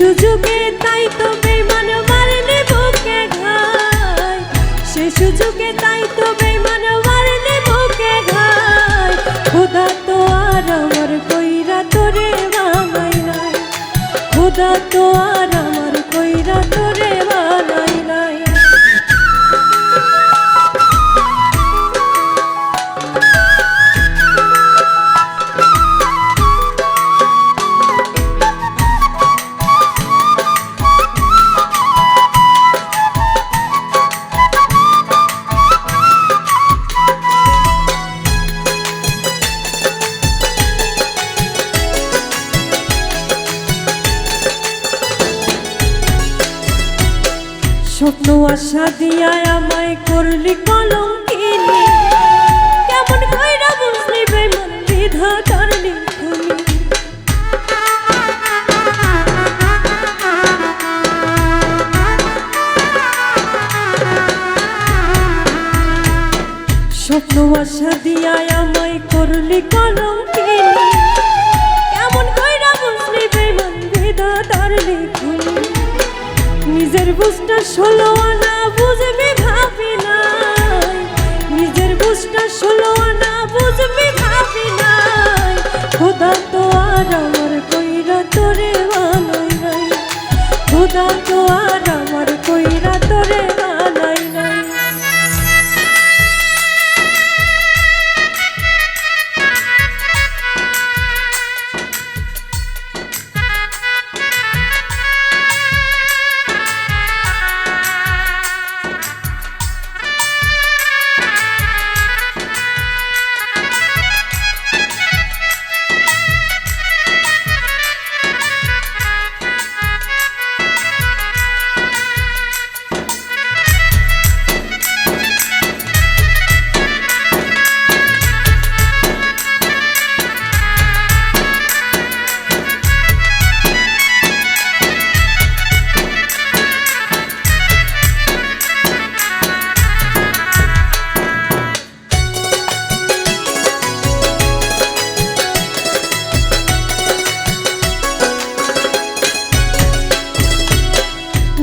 সুযোগে তাই তো বেমান মারলে বুকে ঘাই? সে সুযোগে তাই তো বেমান মারলে বুকে ঘাই? খোদা তো আর আমার কইরা তোরে মামাই নাই। খোদা তো আর স্বপ্ন আশা দিয়া আমায় করলি কলম কেমন কইরা বুঝলি বেমন বিধাতার লিখনি স্বপ্ন আশা দিয়া আমায় করলি কলম বুঝটা ষোলো আনা, বুঝবে ভাবি নিজের বুঝটা ষোলো আনা, বুঝবে ভাবি নাই। খোদা তো আর আমার কইরা তোরে বানাই নাই। খোদা তো আর আমার কইরা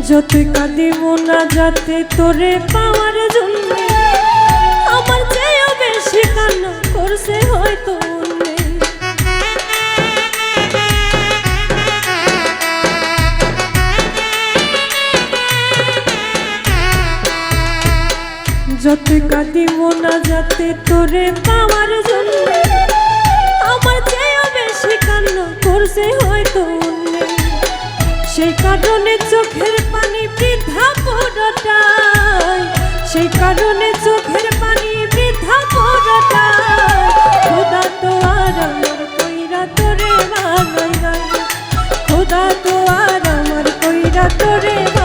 যতই কাঁদি মোনা যাতে তোরে পাওয়ার জন্য আমার চেয়েও বেশি কান্না করছে হয়তো। যতই কাঁদি মোনা যাতে তোরে পাওয়ার জন্য আমার চেয়েও তোরে